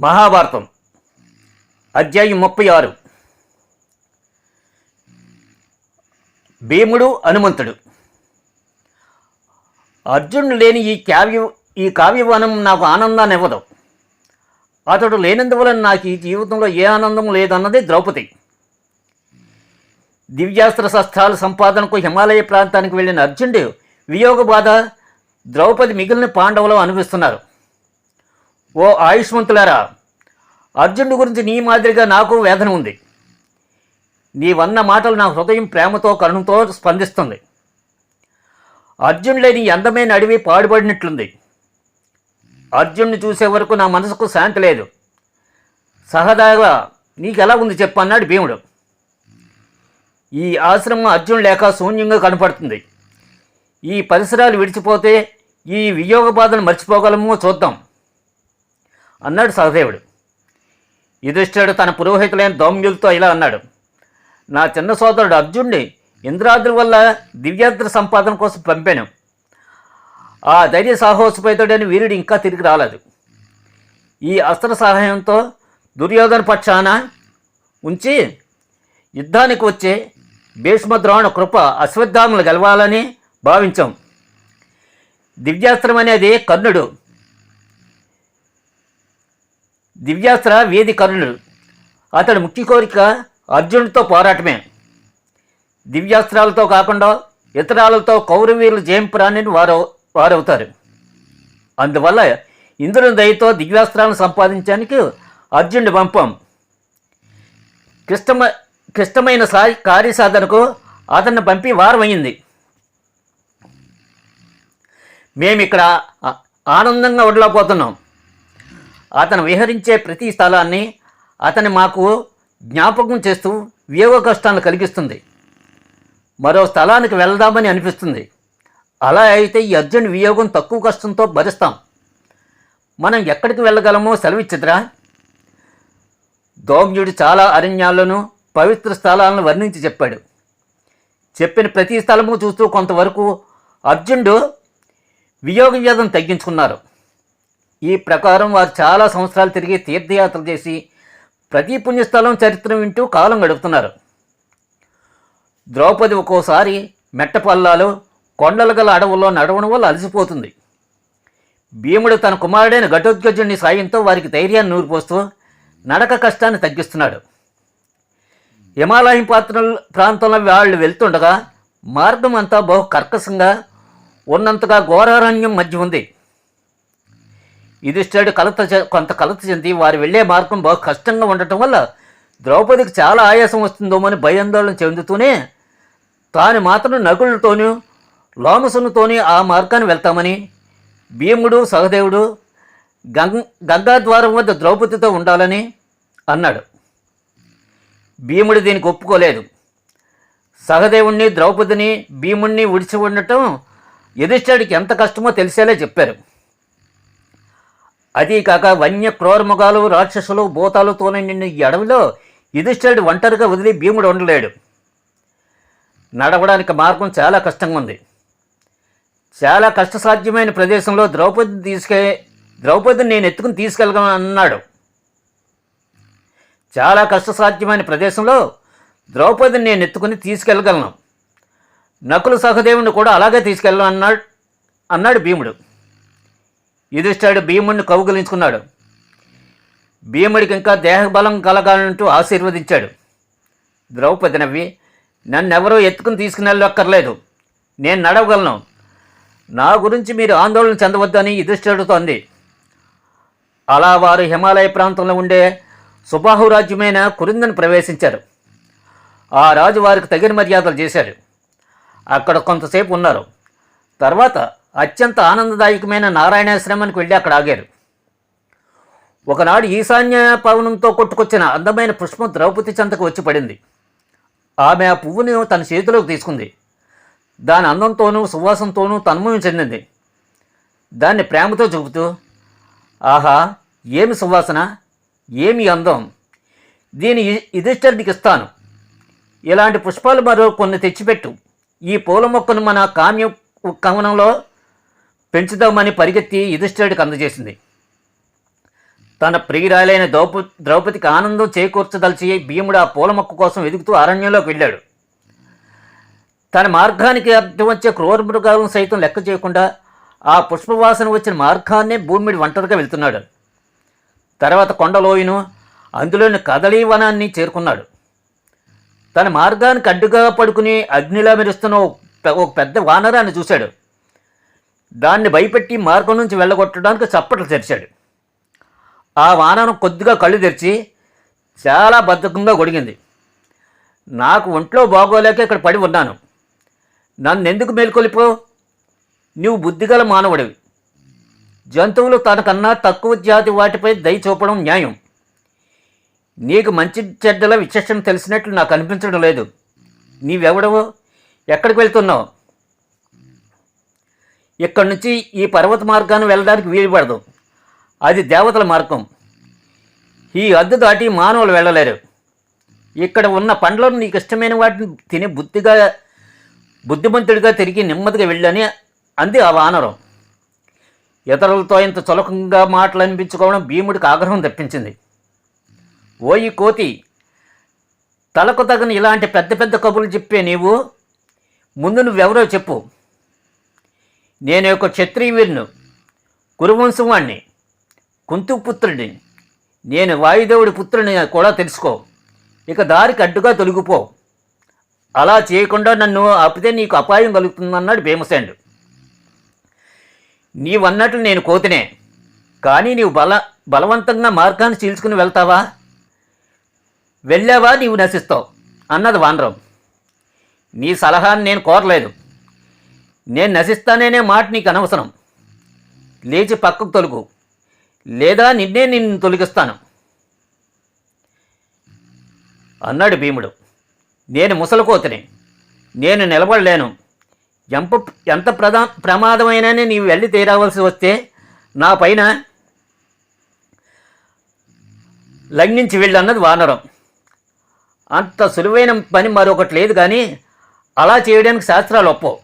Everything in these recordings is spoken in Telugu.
మహాభారతం అధ్యాయం ముప్పై ఆరు. భీముడు హనుమంతుడు. అర్జునుడు లేని ఈ కావ్య ఈ కావ్యవనం నాకు ఆనందాన్ని ఇవ్వదు. అతడు లేనందువలన నాకు ఈ జీవితంలో ఏ ఆనందం లేదన్నది ద్రౌపది. దివ్యాస్త్ర శస్త్రాల సంపాదనకు హిమాలయ ప్రాంతానికి వెళ్ళిన అర్జునుడు వియోగ బాధ ద్రౌపది మిగిలిన పాండవులు అనిపిస్తున్నారు ఓ ఆయుష్మంతులారా అర్జునుడి గురించి నీ మాదిరిగా నాకు వేదన ఉంది. నీవన్న మాటలు నా హృదయం ప్రేమతో కరుణతో స్పందిస్తుంది. అర్జునుడే నీ అందమైన అడవి పాడుపడినట్లుంది అర్జునుని చూసే వరకు నా మనసుకు శాంతి లేదు. సహదాగా నీకెలా ఉంది చెప్పు అన్నాడు భీముడు. ఈ ఆశ్రమం అర్జున్ లేక శూన్యంగా కనపడుతుంది. ఈ పరిసరాలు విడిచిపోతే ఈ వియోగ బాధను మర్చిపోగలమో చూద్దాం. అన్నాడు సహదేవుడు. యుధిష్ఠుడు తన పురోహితులైన దౌమ్యులతో ఇలా అన్నాడు. నా చిన్న సోదరుడు అర్జునుడి ఇంద్రాదుల వల్ల దివ్యాద్ర సంపాదన కోసం పంపాను. ఆ ధైర్య సాహోసపేతుడని వీరుడు ఇంకా తిరిగి రాలేదు. ఈ అస్త్ర సహాయంతో దుర్యోధన పక్షాన ఉంచి యుద్ధానికి వచ్చే భీష్మద్రోణ కృప అశ్వత్థాములు గెలవాలని భావించాం. దివ్యాస్త్రం అనేది కర్ణుడు దివ్యాస్త్ర వేది కర్ణుడు అతడి ముఖ్య కోరిక అర్జునుడితో పోరాటమే. దివ్యాస్త్రాలతో కాకుండా ఇతరాలతో కౌరవీరులు జయంపురాన్ని వారు వారవుతారు. అందువల్ల ఇంద్రుని దయతో దివ్యాస్త్రాలను సంపాదించడానికి అర్జునుడి పంపం. క్లిష్టమ క్లిష్టమైన సా కార్యసాధనకు అతన్ని పంపి వారమైంది. మేము ఇక్కడ ఆనందంగా ఉండలేకపోతున్నాం అతను విహరించే ప్రతి స్థలాన్ని అతని మాకు జ్ఞాపకం చేస్తూ వియోగ కష్టాలను కలిగిస్తుంది. మరో స్థలానికి వెళ్దామని అనిపిస్తుంది. అలా అయితే ఈ అర్జున్ వియోగం తక్కువ కష్టంతో భరిస్తాం. మనం ఎక్కడికి వెళ్ళగలమో సెలవిచ్చిద్రా? దౌమ్యుడు చాలా అరణ్యాలను పవిత్ర స్థలాలను వర్ణించి చెప్పాడు. చెప్పిన ప్రతి స్థలము చూస్తూ కొంతవరకు అర్జునుడు వియోగ వ్యాధం తగ్గించుకున్నారు. ఈ ప్రకారం వారు చాలా సంవత్సరాలు తిరిగి తీర్థయాత్రలు చేసి ప్రతి పుణ్యస్థలం చరిత్ర వింటూ కాలం గడుపుతున్నారు. ద్రౌపది ఒక్కోసారి మెట్టపల్లాలు కొండలు గల అడవుల్లో నడవడం వల్ల అలసిపోతుంది. భీముడు తన కుమారుడైన ఘటోత్కజుని సాయంతో వారికి ధైర్యాన్ని నూరిపోస్తూ నడక కష్టాన్ని తగ్గిస్తున్నాడు. హిమాలయం పాత్ర ప్రాంతంలో వాళ్ళు వెళ్తుండగా మార్గం అంతా బహు కర్కశంగా ఉన్నంతగా ఘోరారణ్యం మధ్య ఉంది. యుధిష్ఠుడు కలత చె- కొంత కలత చెంది వారు వెళ్ళే మార్గం బహు కష్టంగా ఉండటం వల్ల ద్రౌపదికి చాలా ఆయాసం వస్తుందోమని భయాందోళన చెందుతూనే తాను మాత్రం నగులతోనూ లోమసునుతోనే ఆ మార్గాన్ని వెళ్తామని భీముడు సహదేవుడు గంగ గంగాద్వారం వద్ద ద్రౌపదితో ఉండాలని అన్నాడు. భీముడు దీనికి ఒప్పుకోలేదు. సహదేవుణ్ణి ద్రౌపదిని భీముణ్ణి విడిచి ఉండటం యుధిష్ఠుడికి ఎంత కష్టమో తెలిసేలా చెప్పారు. అదీ కాక వన్య క్రూరముగాలు రాక్షసులు భూతాలతోనే నిన్న ఈ అడవిలో యుధిష్ఠుడు ఒంటరిగా వదిలి భీముడు ఉండలేడు. నడవడానికి మార్గం చాలా కష్టంగా ఉంది. చాలా కష్టసాధ్యమైన ప్రదేశంలో ద్రౌపదిని తీసుకే ద్రౌపదిని నేను ఎత్తుకుని తీసుకెళ్ళగలను అన్నాడు. చాలా కష్టసాధ్యమైన ప్రదేశంలో ద్రౌపదిని నేను ఎత్తుకుని తీసుకెళ్ళగలను నకులు సహదేవుని కూడా అలాగే తీసుకెళ్ళను అన్నాడు అన్నాడు భీముడు. యుధిష్ఠుడు భీముడిని కౌగులించుకున్నాడు. భీముడికి ఇంకా దేహబలం కలగాలంటూ ఆశీర్వదించాడు. ద్రౌపది నవ్వి నన్నెవరూ ఎత్తుకుని తీసుకుని వెళ్ళక్కర్లేదు నేను నడవగలను. నా గురించి మీరు ఆందోళన చెందవద్దని యుధిష్ఠుడితో అంది. అలా వారు హిమాలయ ప్రాంతంలో ఉండే సుబాహు రాజ్యమైన ప్రవేశించారు. ఆ రాజు వారికి తగిన మర్యాదలు చేశారు. అక్కడ కొంతసేపు ఉన్నారు. తర్వాత అత్యంత ఆనందదాయకమైన నారాయణాశ్రమానికి వెళ్ళి అక్కడ ఆగారు. ఒకనాడు ఈశాన్య పవనంతో కొట్టుకొచ్చిన అందమైన పుష్పం ద్రౌపది చెంతకు వచ్చి పడింది. ఆమె ఆ పువ్వుని తన చేతిలోకి తీసుకుంది. దాని అందంతోనూ సువాసంతోనూ తన్మయం చెందింది. దాన్ని ప్రేమతో చూపుతూ ఆహా ఏమి సువాసన? ఏమి అందం? దీని యుధిష్ఠరుడికి ఇస్తాను. ఇలాంటి పుష్పాలు మరో కొన్ని తెచ్చిపెట్టు. ఈ పూల మొక్కను మన కామ్య కవనంలో పెంచుదామని పరిగెత్తి యుధిష్ఠిరుడికి అందజేసింది. తన ప్రియురాలైన ద్రౌప ద్రౌపదికి ఆనందం చేకూర్చదలిచి భీముడు ఆ పూల మొక్క కోసం వెతుకుతూ అరణ్యంలోకి వెళ్ళాడు. తన మార్గానికి అర్థం వచ్చే క్రూరమృగాలను సైతం లెక్క చేయకుండా ఆ పుష్పవాసన వచ్చిన మార్గాన్నే భూమిడి ఒంటరిగా వెళ్తున్నాడు. తర్వాత కొండలోయను అందులోని కదలీ వనాన్ని చేరుకున్నాడు. తన మార్గానికి అడ్డుగా పడుకుని అగ్నిలా మెరుస్తున్న ఒక పెద్ద వానరాన్ని చూశాడు. దాన్ని భయపెట్టి మార్గం నుంచి వెళ్ళగొట్టడానికి చప్పట్లు తెరిచాడు. ఆ వానరం కొద్దిగా కళ్ళు తెరిచి చాలా బద్ధకంగా గొడిగింది. నాకు ఒంట్లో బాగోలేక ఇక్కడ పడి ఉన్నాను. నన్ను ఎందుకు మేల్కొలిపో? నువ్వు బుద్ధిగల మానవుడివి. జంతువులు తనకన్నా తక్కువ జాతి వాటిపై దయ చూపడం న్యాయం. నీకు మంచి చెడ్డల విశేషం తెలిసినట్లు నాకు అనిపించడం లేదు. నీవెవడవో? ఎక్కడికి వెళ్తున్నావు? ఇక్కడి నుంచి ఈ పర్వత మార్గాన్ని వెళ్ళడానికి వీలు పడదు. అది దేవతల మార్గం. ఈ అద్దు దాటి మానవులు వెళ్ళలేరు. ఇక్కడ ఉన్న పండ్లను నీకు ఇష్టమైన వాటిని తిని బుద్ధిగా బుద్ధిమంతుడిగా తిరిగి నెమ్మదిగా వెళ్ళని అంది ఆ వానరం. ఇతరులతో ఇంత చులకంగా మాటలు అనిపించుకోవడం భీముడికి ఆగ్రహం తెప్పించింది. ఓయి కోతి తలకు తగిన ఇలాంటి పెద్ద పెద్ద కబుర్లు చెప్పే నీవు ముందు నువ్వెవరో చెప్పు. నేను యొక్క క్షత్రియుడిను కురువంశం వాణ్ణి కుంతుపుత్రుడిని. నేను వాయుదేవుడి పుత్రుని కూడా తెలుసుకో. ఇక దారికి అడ్డుగా తొలగిపో. అలా చేయకుండా నన్ను ఆపితే నీకు అపాయం కలుగుతుందన్నాడు భీమసేనుడు. నీవన్నట్లు నేను కోతినే కానీ నీవు బల బలవంతంగా మార్గాన్ని చీల్చుకుని వెళ్తావా? వెళ్ళావా నీవు నశిస్తావు? అన్నది వానరం. నీ సలహాను నేను కోరలేదు. నేను నశిస్తానేనే మాట నీకు అనవసరం. లేచి పక్కకు తొలుగు. లేదా నిన్నే నిన్ను తొలగిస్తాను. అన్నాడు భీముడు. నేను ముసలకోతిని. నేను నిలబడలేను. ఎంత ఎంత ప్రధా ప్రమాదమైనని నీవు వెళ్ళి తీరవలసి వస్తే నా పైన లంఘించి వెళ్ళన్నది వానరం. అంత సులువైన పని మరొకటి లేదు కానీ అలా చేయడానికి శాస్త్రాలు ఒప్పవు.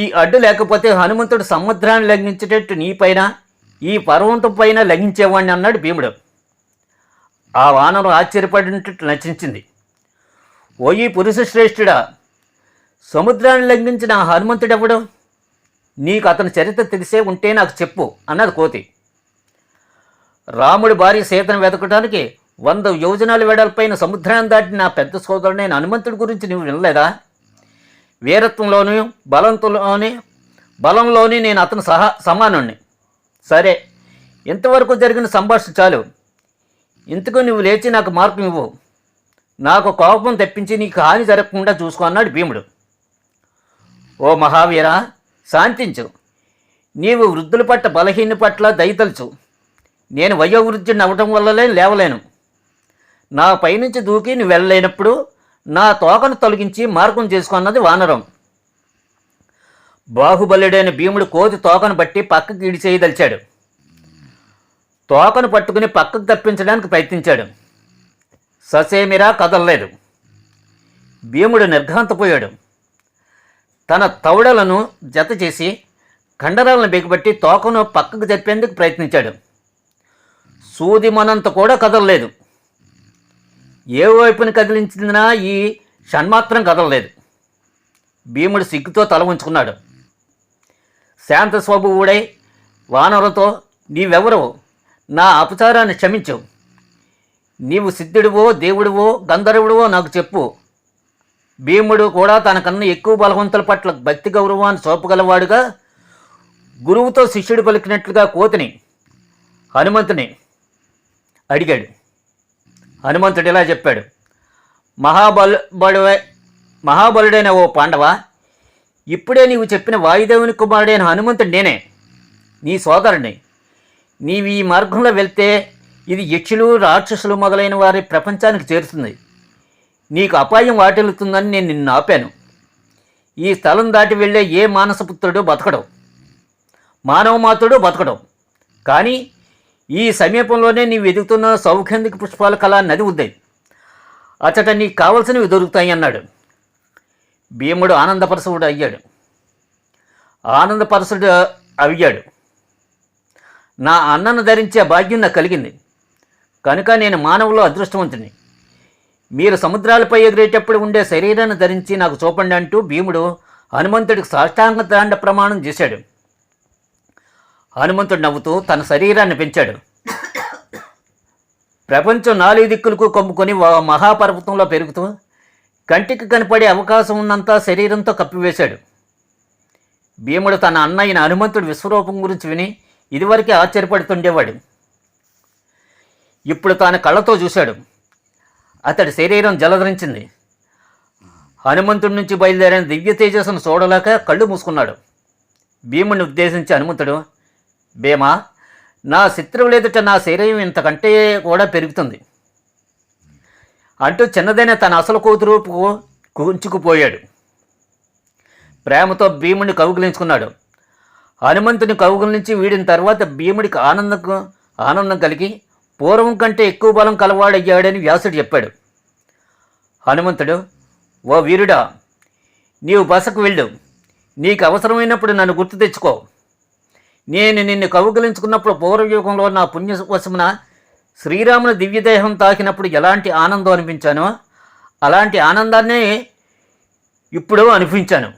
ఈ అడ్డు లేకపోతే హనుమంతుడు సముద్రాన్ని లంఘించేటట్టు నీపైన ఈ పర్వతం పైన లంఘించేవాడిని అన్నాడు భీముడు. ఆ వానరు ఆశ్చర్యపడినట్టు నచించింది ఓయి పురుష శ్రేష్ఠుడా సముద్రాన్ని లంఘించిన ఆ హనుమంతుడెవడు? నీకు అతని చరిత్ర తెలిసే ఉంటే నాకు చెప్పు అన్నది కోతి. రాముడి భార్య సీతను వెతకడానికి వంద యోజనాల వెడల్పైన సముద్రాన్ని దాటిన నా పెద్ద సోదరుడైన హనుమంతుడి గురించి నువ్వు వినలేదా? వీరత్వంలోని బలంతోని బలంలోని నేను అతను సహా సమానుణ్ణి. సరే ఇంతవరకు జరిగిన సంభాషణ చాలు. ఇంతకు నువ్వు లేచి నాకు మార్గం ఇవ్వు. నాకు కోపం తెప్పించి నీకు హాని జరగకుండా చూసుకో అన్నాడు భీముడు. ఓ మహావీర శాంతించు. నీవు వృద్ధుల పట్ల బలహీన పట్ల దయతలుచు నేను వయోవృద్ధుడిని అవ్వటం వల్లనే లేవలేను. నా పైనుంచి దూకి నువ్వు వెళ్ళలేనప్పుడు నా తోకను తొలగించి మార్గం చేసుకున్నది వానరం. బాహుబలుడైన భీముడు కోతి తోకను బట్టి పక్కకి ఇడిచేయదలిచాడు తోకను పట్టుకుని పక్కకు తప్పించడానికి ప్రయత్నించాడు. ససేమిరా కదలలేదు. భీముడు నిర్ఘాంతపోయాడు. తన తౌడలను జత చేసి కండరాలను బిగబట్టి తోకను పక్కకు జరిపేందుకు ప్రయత్నించాడు. సూది మనంత కూడా కదలలేదు. ఏ వైపుని కదిలించినా ఈ షణ్మాత్రం కదలలేదు. భీముడు సిగ్గుతో తల ఉంచుకున్నాడు. శాంత స్వభువుడై వానరులతో నీవెవరో? నా అపచారాన్ని క్షమించు. నీవు సిద్ధుడివో దేవుడివో గంధర్వుడివో నాకు చెప్పు. భీముడు కూడా తనకన్నా ఎక్కువ బలవంతుల పట్ల భక్తి గౌరవాన్ని చూపగలవాడుగా గురువుతో శిష్యుడు పలికినట్లుగా కోతిని హనుమంతుని అడిగాడు. హనుమంతుడు ఇలా చెప్పాడు. మహాబలు మహాబలుడైన ఓ పాండవ ఇప్పుడే నీవు చెప్పిన వాయుదేవుని కుమారుడైన హనుమంతుడు నేనే నీ సోదరుడిని నీవు ఈ మార్గంలో వెళ్తే ఇది యక్షులు రాక్షసులు మొదలైన వారి ప్రపంచానికి చేరుతుంది. నీకు అపాయం వాటిల్లుతుందని నేను నిన్ను ఆపాను. ఈ స్థలం దాటి వెళ్ళే ఏ మానసపుత్రుడు బతకడం. మానవ మాతుడు బతకడం. కానీ ఈ సమీపంలోనే నీవు వెతుకుతున్న సౌగంధిక పుష్పాల కళ నది ఉంది. అచ్చట నీకు కావలసినవి దొరుకుతాయి అన్నాడు. భీముడు ఆనందపరసుడు అయ్యాడు. ఆనందపరసుడు అయ్యాడు నా అన్నను ధరించే భాగ్యం నాకు కలిగింది. కనుక నేను మానవులో అదృష్టవంతుని. మీరు సముద్రాలపై ఎగిరేటప్పుడు ఉండే శరీరాన్ని ధరించి నాకు చూపండి అంటూ భీముడు హనుమంతుడికి సాష్టాంగ దాండ ప్రమాణం చేశాడు. హనుమంతుడు నవ్వుతూ తన శరీరాన్ని పెంచాడు. ప్రపంచం నాలుగు దిక్కులకు కమ్ముకొని మహాపర్వతంలో పెరుగుతూ కంటికి కనపడే అవకాశం ఉన్నంత శరీరంతో కప్పివేశాడు. భీముడు తన అన్నయ్యన హనుమంతుడి విశ్వరూపం గురించి విని ఇదివరకే ఆశ్చర్యపడుతుండేవాడు. ఇప్పుడు తాను కళ్ళతో చూశాడు. అతడి శరీరం జలధరించింది. హనుమంతుడి నుంచి బయలుదేరిన దివ్య తేజస్సును చూడలేక కళ్ళు మూసుకున్నాడు. భీముని ఉద్దేశించి హనుమంతుడు భీమా నా శత్రువులు ఎదుట నా శరీరం ఇంతకంటే కూడా పెరుగుతుంది. అంటూ చిన్నదైన తన అసలు కూతురు కుంచుకుపోయాడు. ప్రేమతో భీముని కౌగులించుకున్నాడు. హనుమంతుని కౌగులించి వీడిన తర్వాత భీముడికి ఆనందం ఆనందం కలిగి పూర్వం కంటే ఎక్కువ బలం కలవాడయ్యాడని వ్యాసుడు చెప్పాడు. హనుమంతుడు ఓ వీరుడా నీవు బసకు వెళ్ళు. నీకు అవసరమైనప్పుడు నన్ను గుర్తు తెచ్చుకో. నేను నిన్ను కౌగిలించుకున్నప్పుడు పూర్వయుగంలో నా పుణ్యవశమున శ్రీరాముని దివ్యదేహం తాకినప్పుడు ఎలాంటి ఆనందం అనిపించానో అలాంటి ఆనందాన్నే ఇప్పుడు అనిపించాను.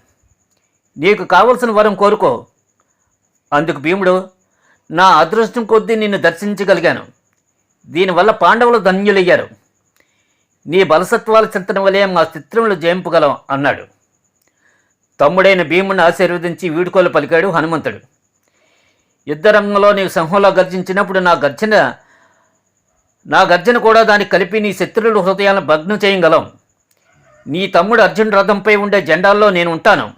నీకు కావలసిన వరం కోరుకో. అందుకు భీముడు నా అదృష్టం కొద్దీ నిన్ను దర్శించగలిగాను. దీనివల్ల పాండవులు ధన్యులయ్యారు. నీ బలసత్వాల చింతన వలె మా చిత్రములు జయింపగలం అన్నాడు. తమ్ముడైన భీముని ఆశీర్వదించి వీడుకోలు పలికాడు హనుమంతుడు. యుద్ధరంగంలో నీవు సింహంలో గర్జించినప్పుడు నా గర్జన నా గర్జన కూడా దానికి కలిపి నీ శత్రువుల హృదయాలను భగ్నం చేయగలం. నీ తమ్ముడు అర్జున్ రథంపై ఉండే జెండాల్లో నేను ఉంటాను.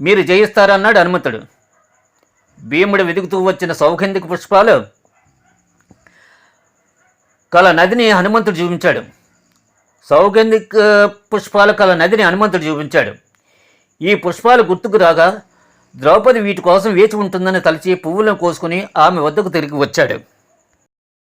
మీరు జయిస్తారన్నాడు హనుమంతుడు. భీముడు వెతుకుతూ వచ్చిన సౌగంధిక పుష్పాలు కల నదిని హనుమంతుడు చూపించాడు. సౌగంధిక పుష్పాలు కల నదిని హనుమంతుడు చూపించాడు. ఈ పుష్పాలు గుర్తుకు రాగా ద్రౌపది వీటి కోసం వేచి ఉంటుందని తలచి పువ్వులను కోసుకుని ఆమె వద్దకు తిరిగి వచ్చాడు.